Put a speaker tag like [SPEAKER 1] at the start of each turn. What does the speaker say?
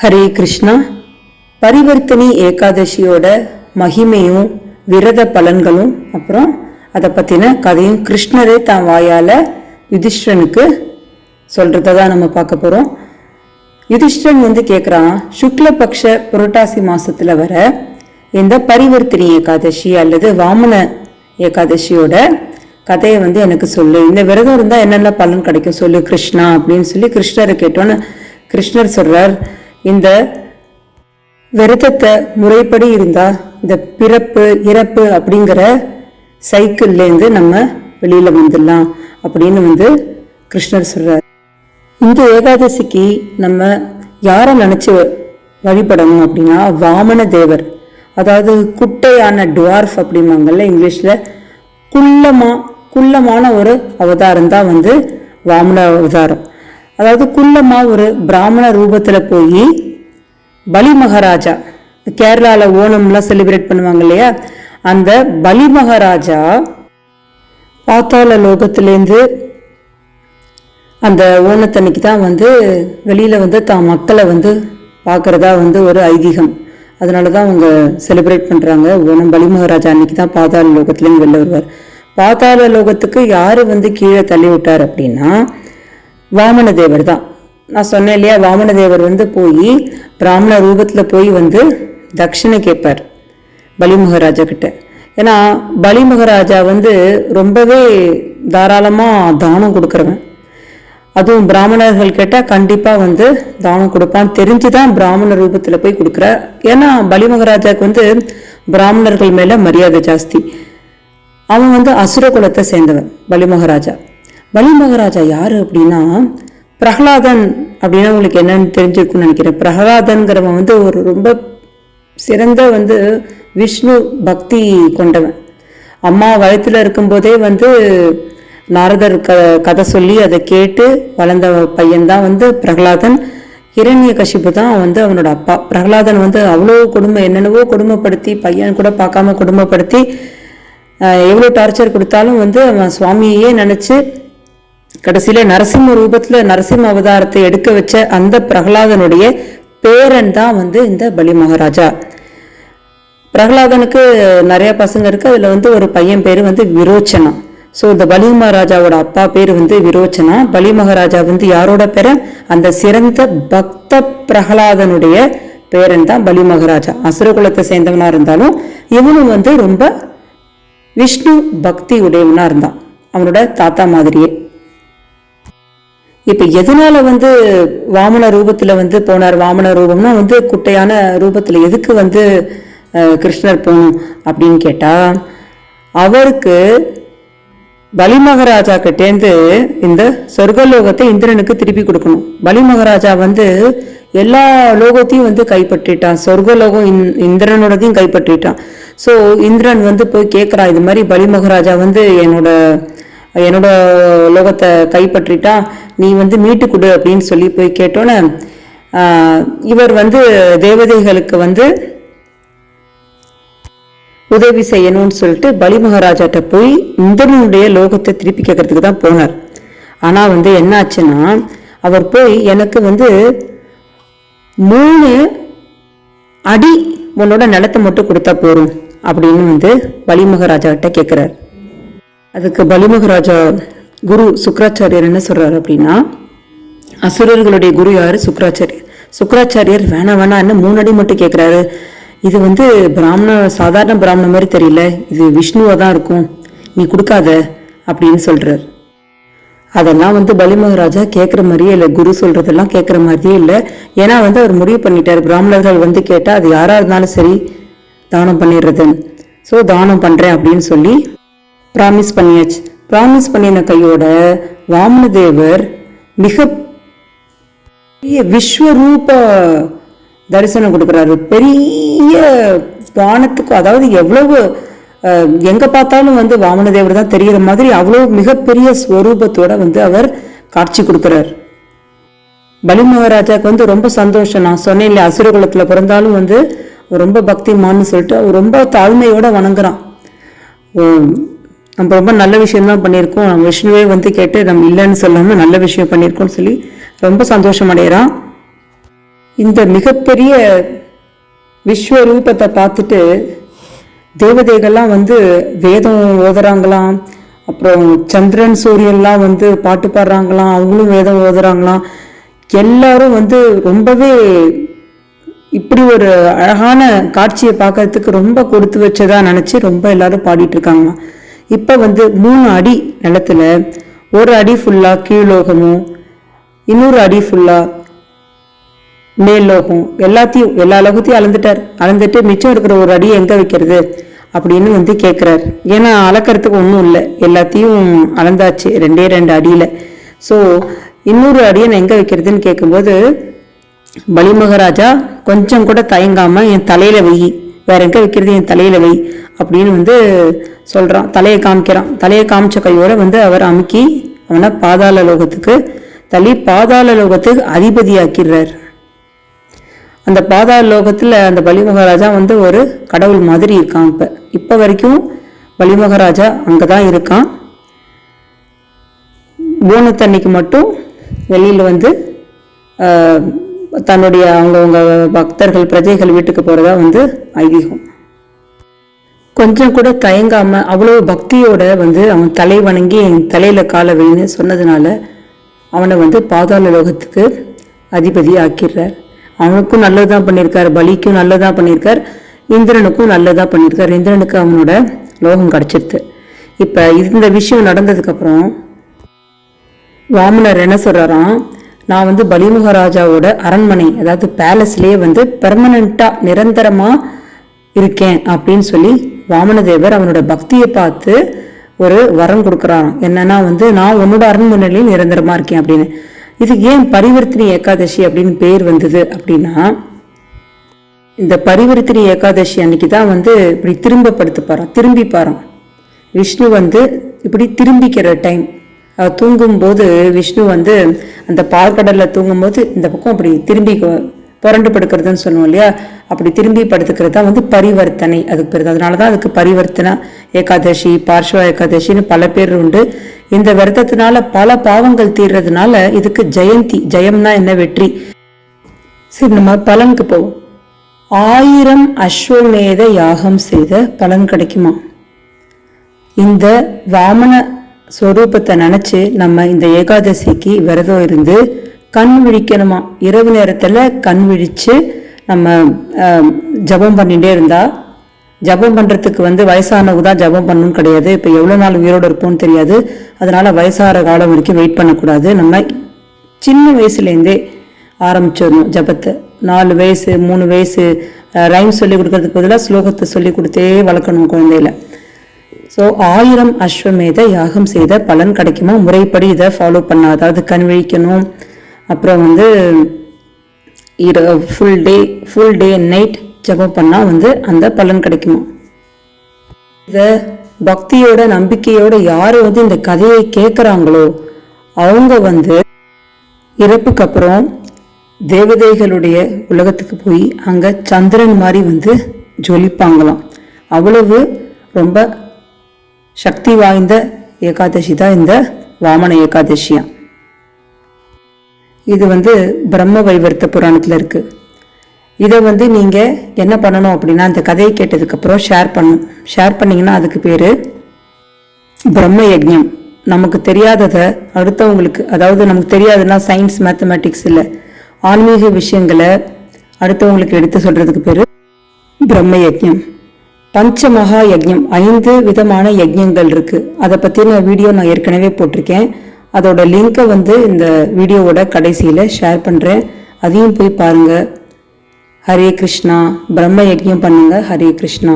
[SPEAKER 1] ஹரே கிருஷ்ணா. பரிவர்த்தனி ஏகாதசியோட மகிமையும் விரத பலன்களும் அப்புறம் அதை பற்றின கதையும் கிருஷ்ணரே தான் வாயால் யுதிஷ்டனுக்கு சொல்கிறத தான் நம்ம பார்க்க போகிறோம் யுதிஷ்டன் வந்து கேட்குறான் சுக்லபக்ஷ புரட்டாசி மாதத்தில் வர இந்த பரிவர்த்தனி ஏகாதசி அல்லது வாமன ஏகாதசியோட கதையை வந்து எனக்கு சொல்லு. இந்த விரதம் இருந்தால் என்னென்ன பலன் கிடைக்கும் சொல்லு கிருஷ்ணா? அப்படின்னு சொல்லி கிருஷ்ணரை கேட்டோன்னு கிருஷ்ணர் சொல்கிறார் இந்த விரதத்தை முறைப்படி இருந்தால் இந்த பிறப்பு இறப்பு அப்படிங்கிற சைக்கிள்லேருந்து நம்ம வெளியில் வந்துடலாம் அப்படின்னு வந்து கிருஷ்ணர் சொல்கிறார் இந்த ஏகாதசிக்கு நம்ம யாரை நினைச்சு வழிபடணும் அப்படின்னா வாமன தேவர் அதாவது குட்டையான டுவார்ஃப் அப்படிம்பாங்கல்ல இங்கிலீஷில் குள்ளமா குள்ளமான ஒரு அவதாரம் தான் வந்து வாமன அவதாரம். அதாவது குள்ளமா ஒரு பிராமண ரூபத்தில் போய் பலி மகாராஜா கேரளாவில் ஓணம்லாம் செலிப்ரேட் பண்ணுவாங்க இல்லையா? அந்த பலி மகாராஜா பாத்தாள லோகத்திலேருந்து அந்த ஓணத்தன்னைக்கு தான் வந்து வெளியில் வந்து தான் மக்களை வந்து பார்க்குறதா வந்து ஒரு ஐதீகம். அதனால தான் அவங்க செலிப்ரேட் பண்ணுறாங்க ஓணம் பலி மகாராஜா அன்னைக்கு தான் பாதாள லோகத்துலேருந்து வெளில வருவார். பாதாள லோகத்துக்கு யார் வந்து கீழே தள்ளி விட்டார் அப்படின்னா வாமன தேவர் தான். நான் சொன்னேன் இல்லையா வாமன தேவர் வந்து போய் பிராமண ரூபத்தில் போய் வந்து தட்சிணை கேட்பார் பலி மகாராஜா கிட்ட. ஏன்னா பலி மகாராஜா வந்து ரொம்பவே தாராளமாக தானம் கொடுக்குறவன். அதுவும் பிராமணர்கள் கேட்டால் கண்டிப்பாக வந்து தானம் கொடுப்பான். தெரிஞ்சு தான் பிராமண ரூபத்தில் போய் கொடுக்குற ஏன்னா பலி மகாராஜாவுக்கு வந்து பிராமணர்கள் மேலே மரியாதை ஜாஸ்தி. அவன் வந்து அசுர குலத்தை சேர்ந்தவன் பலி மகாராஜா பலி மகாராஜா யாரு அப்படின்னா பிரகலாதன் அப்படின்னா உங்களுக்கு என்னன்னு தெரிஞ்சிருக்கும்னு நினைக்கிறேன். பிரகலாதன்கிறவன் வந்து ஒரு ரொம்ப சிறந்த வந்து விஷ்ணு பக்தி கொண்டவன். அம்மா வயத்தில் இருக்கும்போதே வந்து நாரதர் க கதை சொல்லி அதை கேட்டு வளர்ந்த பையன்தான் வந்து பிரகலாதன் இரண்ய கஷிப்பு தான் வந்து அவனோட அப்பா. பிரகலாதன் வந்து அவ்வளோ கொடுமை என்னென்னவோ கொடுமைப்படுத்தி பையன் கூட பார்க்காம கொடுமைப்படுத்தி எவ்வளோ டார்ச்சர் கொடுத்தாலும் வந்து அவன் சுவாமியையே நினச்சி கடைசியில நரசிம்ம ரூபத்துல நரசிம்ம அவதாரத்தை எடுக்க வச்ச அந்த பிரகலாதனுடைய பேரன் தான் வந்து இந்த பலி மகாராஜா. பிரகலாதனுக்கு நிறைய பசங்க இருக்கு. அதுல வந்து ஒரு பையன் பேரு வந்து விரோச்சனா. ஸோ இந்த பலி மகாராஜாவோட அப்பா பேர் வந்து விரோச்சனா. பலி மகாராஜா வந்து யாரோட பேரன்? அந்த சிறந்த பக்த பிரகலாதனுடைய பேரன் தான் பலி மகாராஜா. அசுரகுலத்தை சேர்ந்தவனா இருந்தாலும் இவனும் வந்து ரொம்ப விஷ்ணு பக்தி உடையவனா இருந்தான். அவனோட தாத்தா மாதிரியே. இப்ப எதனால வந்து வாமன ரூபத்துல வந்து போனார் வாமன ரூபம்னா வந்து குட்டையான ரூபத்துல எதுக்கு வந்து கிருஷ்ணர் போகணும் அப்படின்னு கேட்டா அவருக்கு பலி மகாராஜா கிட்டேந்து இந்த சொர்க்கலோகத்தை இந்திரனுக்கு திருப்பி கொடுக்கணும். பலி மகாராஜா வந்து எல்லா லோகத்தையும் வந்து கைப்பற்றிட்டான். சொர்க்கலோகம் இந்- இந்திரனோடதையும் கைப்பற்றிட்டான். ஸோ இந்திரன் வந்து போய் கேட்குறான் இது மாதிரி பலி மகாராஜா வந்து என்னோட என்னோட லோகத்தை கைப்பற்றிட்டா நீ வந்து மீட்டு கொடு அப்படின்னு சொல்லி போய் கேட்டோன்னே இவர் வந்து தேவதைகளுக்கு வந்து உதவி செய்யணும்னு சொல்லிட்டு பலி மகாராஜாட்ட போய் இந்திரனுடைய லோகத்தை திருப்பி கேட்கறதுக்கு தான் போனார். ஆனால் வந்து என்னாச்சுன்னா அவர் போய் எனக்கு வந்து மூணு அடி உன்னோட நிலத்தை மட்டும் கொடுத்தா போதும் அப்படின்னு வந்து பலி மகாராஜா கிட்ட அதுக்கு பலிமகராஜா குரு சுக்கராச்சாரியர் என்ன சொல்கிறார் அப்படின்னா அசுரர்களுடைய குரு யார்? சுக்கராச்சாரியர். சுக்கராச்சாரியர் வேணாம் வேணாம்னு மூணு அடி மட்டும் கேட்குறாரு இது வந்து பிராமண சாதாரண பிராமண மாதிரி தெரியல. இது விஷ்ணுவாக தான் இருக்கும். நீ கொடுக்காத அப்படின்னு சொல்கிறார் அதெல்லாம் வந்து பலிமகராஜா கேட்குற மாதிரியே இல்லை. குரு சொல்கிறதெல்லாம் கேட்குற மாதிரியே இல்லை. ஏன்னா வந்து அவர் முடிவு பண்ணிட்டார். பிராமணர்கள் வந்து கேட்டால் அது யாராக இருந்தாலும் சரி தானம் பண்ணிடுறதுன்னு. ஸோ தானம் பண்ணுறேன் அப்படின்னு சொல்லி ப்ராமிஸ் பண்ணியாச்சு. ப்ராமிஸ் பண்ணின கையோட வாமனதேவர் மிக பெரிய விஸ்வரூப தரிசனம் கொடுக்குறாரு. பெரிய வானத்துக்கு அதாவது எவ்வளவு எங்கே பார்த்தாலும் வந்து வாமனதேவர் தான் தெரிகிற மாதிரி அவ்வளோ மிகப்பெரிய ஸ்வரூபத்தோட வந்து அவர் காட்சி கொடுக்குறார். பலி மகாராஜாவுக்கு வந்து ரொம்ப சந்தோஷம். நான் சொன்னேன் இல்லை அசுரகுலத்தில் பிறந்தாலும் வந்து ரொம்ப பக்திமான்னு சொல்லிட்டு அவர் ரொம்ப தாழ்மையோட வணங்குறான். நம்ம ரொம்ப நல்ல விஷயம் தான் பண்ணியிருக்கோம். நம்ம விஷ்ணுவே வந்து கேட்டு நம்ம இல்லைன்னு சொல்லாமல் நல்ல விஷயம் பண்ணியிருக்கோம்னு சொல்லி ரொம்ப சந்தோஷம் அடைகிறான் இந்த மிகப்பெரிய விஸ்வரூபத்தை பார்த்துட்டு தேவதைகள்லாம் வந்து வேதம் ஓதுறாங்களாம். அப்புறம் சந்திரன் சூரியன்லாம் வந்து பாட்டு பாடுறாங்களாம். அவங்களும் வேதம் ஓதுறாங்களாம். எல்லாரும் வந்து ரொம்பவே இப்படி ஒரு அழகான காட்சியை பார்க்கறதுக்கு ரொம்ப கொடுத்து வச்சதா நினச்சி ரொம்ப எல்லாரும் பாடிட்டு இருக்காங்களாம். இப்போ வந்து மூணு அடி நிலத்துல ஒரு அடி ஃபுல்லாக கீழோகமும் இன்னொரு அடி ஃபுல்லாக மேல் லோகம் எல்லாத்தையும் எல்லா லோகத்தையும் அளந்துட்டார். அளந்துட்டு மிச்சம் இருக்கிற ஒரு அடியை எங்கே வைக்கிறது அப்படின்னு வந்து கேட்குறாரு ஏன்னா அளக்கிறதுக்கு ஒன்றும் இல்லை. எல்லாத்தையும் அளந்தாச்சு ரெண்டே ரெண்டு அடியில். ஸோ இன்னொரு அடியை நான் எங்கே வைக்கிறதுன்னு கேட்கும்போது பலி மகாராஜா கொஞ்சம் கூட தயங்காமல் என் தலையில் வை. வேற எங்க வைக்கிறது? என் தலையில் வை அப்படின்னு வந்து சொல்றான். தலையை காமிக்கிறான். தலையை காமிச்ச கையோட வந்து அவர் அமுக்கி அவனை பாதாள லோகத்துக்கு தள்ளி பாதாள லோகத்துக்கு அதிபதியாக்கிறார் அந்த பாதாள லோகத்துல அந்த பலி மகாராஜா வந்து ஒரு கடவுள் மாதிரி இருக்கான் இப்ப. இப்போ வரைக்கும் பலி மகாராஜா அங்கதான் இருக்கான். போனத்தன்னைக்கு மட்டும் வெளியில வந்து ஆஹ், தன்னுடைய அவங்கவுங்க பக்தர்கள் பிரஜைகள் வீட்டுக்கு போகிறதா வந்து ஐதீகம். கொஞ்சம் கூட தயங்காமல் அவ்வளோ பக்தியோட வந்து அவன் தலை வணங்கி என் காலை வைன்னு சொன்னதுனால அவனை வந்து பாதாள லோகத்துக்கு அதிபதி ஆக்கிடுறார். அவனுக்கும் நல்லதுதான் பண்ணியிருக்கார் பலிக்கும் நல்லதாக பண்ணியிருக்கார் இந்திரனுக்கும் நல்லதாக பண்ணியிருக்கார். இந்திரனுக்கு அவனோட லோகம் கிடச்சிருது. இப்போ இந்த விஷயம் நடந்ததுக்கப்புறம் வாமனர் என்ன சொல்கிறாராம் நான் வந்து பலிமுகராஜாவோட அரண்மனை அதாவது பேலஸ்லேயே வந்து பெர்மனண்ட்டாக நிரந்தரமாக இருக்கேன் அப்படின்னு சொல்லி வாமனதேவர் அவனோட பக்தியை பார்த்து ஒரு வரம் கொடுக்குறாராம். என்னன்னா வந்து நான் உன்னோட அரண்மனையிலேயே நிரந்தரமாக இருக்கேன் அப்படின்னு. இதுக்கு ஏன் பரிவர்த்தனை ஏகாதசி அப்படின்னு பேர் வந்தது அப்படின்னா இந்த பரிவர்த்தனை ஏகாதசி அன்னைக்கு தான் வந்து இப்படி திரும்ப படுத்து பாராம் திரும்பி பாராம் விஷ்ணு வந்து இப்படி திரும்பிக்கிற டைம் தூங்கும்போது விஷ்ணு வந்து அந்த பால்கடலில் தூங்கும்போது இந்த பக்கம் அப்படி திரும்பி புரண்டு படுக்கிறதுன்னு சொல்லுவோம் இல்லையா? அப்படி திரும்பி படுத்துக்கிறது தான் வந்து பரிவர்த்தனை. அதுக்கு பேர் அதனால தான் அதுக்கு பரிவர்த்தனா. ஏகாதசி பார்ஷ்வா ஏகாதசின்னு பல பேர் உண்டு. இந்த விரதத்தினால பல பாவங்கள் தீர்றதுனால இதுக்கு ஜெயந்தி ஜெயம்னா என்ன வெற்றி? சரி நம்ம பலனுக்கு போவோம். ஆயிரம் அஸ்வமேத யாகம் செய்த பலன் கிடைக்குமா? இந்த வாமன ஸ்வரூபத்தை நினச்சி நம்ம இந்த ஏகாதசிக்கு விரதம் இருந்து கண் விழிக்கணுமா? இரவு நேரத்தில் கண் விழித்து நம்ம ஜபம் ஜெபம் இருந்தால் ஜபம் ஜெபம் வந்து வயசானவங்க தான் ஜெபம் பண்ணணும் கிடையாது. இப்போ எவ்வளோ நாள் உயிரோடு இருப்போம்னு தெரியாது. அதனால் வயசாகிற காலம் வரைக்கும் வெயிட் பண்ணக்கூடாது. நம்ம சின்ன வயசுலேருந்தே ஆரம்பிச்சிடணும் ஜபத்தை. நாலு வயசு மூணு வயசு ரைம் சொல்லி கொடுக்கறதுக்கு பதிலாக ஸ்லோகத்தை சொல்லி கொடுத்தே வளர்க்கணும் குழந்தையில. ஸோ ஆயிரம் அஸ்வமேத யாகம் செய்த பலன் கிடைக்குமா? முறைப்படி இதை ஃபாலோ பண்ண அதாவது கண் விழிக்கணும். அப்புறம் வந்து full day full day night ஜெபம் பண்ணால் வந்து அந்த பலன் கிடைக்குமா? இதை பக்தியோட நம்பிக்கையோட யார் வந்து இந்த கதையை கேட்குறாங்களோ அவங்க வந்து இறப்புக்கு அப்புறம் தேவதைகளுடைய உலகத்துக்கு போய் அங்கே சந்திரன் மாதிரி வந்து ஜொலிப்பாங்களாம். அவ்வளவு ரொம்ப சக்தி வாய்ந்த ஏகாதசி தான் இந்த வாமன ஏகாதசியா. இது வந்து பிரம்ம வைவர்த்த புராணத்தில் இருக்கு. இதை வந்து நீங்கள் என்ன பண்ணணும் அப்படின்னா அந்த கதையை கேட்டதுக்கப்புறம் ஷேர் பண்ணும் ஷேர் பண்ணிங்கன்னா அதுக்கு பேர் பிரம்ம யஜ்ஞம் நமக்கு தெரியாததை அடுத்தவங்களுக்கு அதாவது நமக்கு தெரியாதுன்னா சயின்ஸ் மேத்தமேட்டிக்ஸ் இல்லை ஆன்மீக விஷயங்களை அடுத்தவங்களுக்கு எடுத்து சொல்கிறதுக்கு பேர் பிரம்ம யஜ்ஞம் பஞ்சமகா யஜ்யம் ஐந்து விதமான யஜ்யங்கள் இருக்குது அதை பற்றின வீடியோ நான் ஏற்கனவே போட்டிருக்கேன். அதோட லிங்கை வந்து இந்த வீடியோவோட கடைசியில் ஷேர் பண்ணுறேன் அதையும் போய் பாருங்கள் ஹரே கிருஷ்ணா. பிரம்ம யஜ்யம் பண்ணுங்கள் ஹரே கிருஷ்ணா.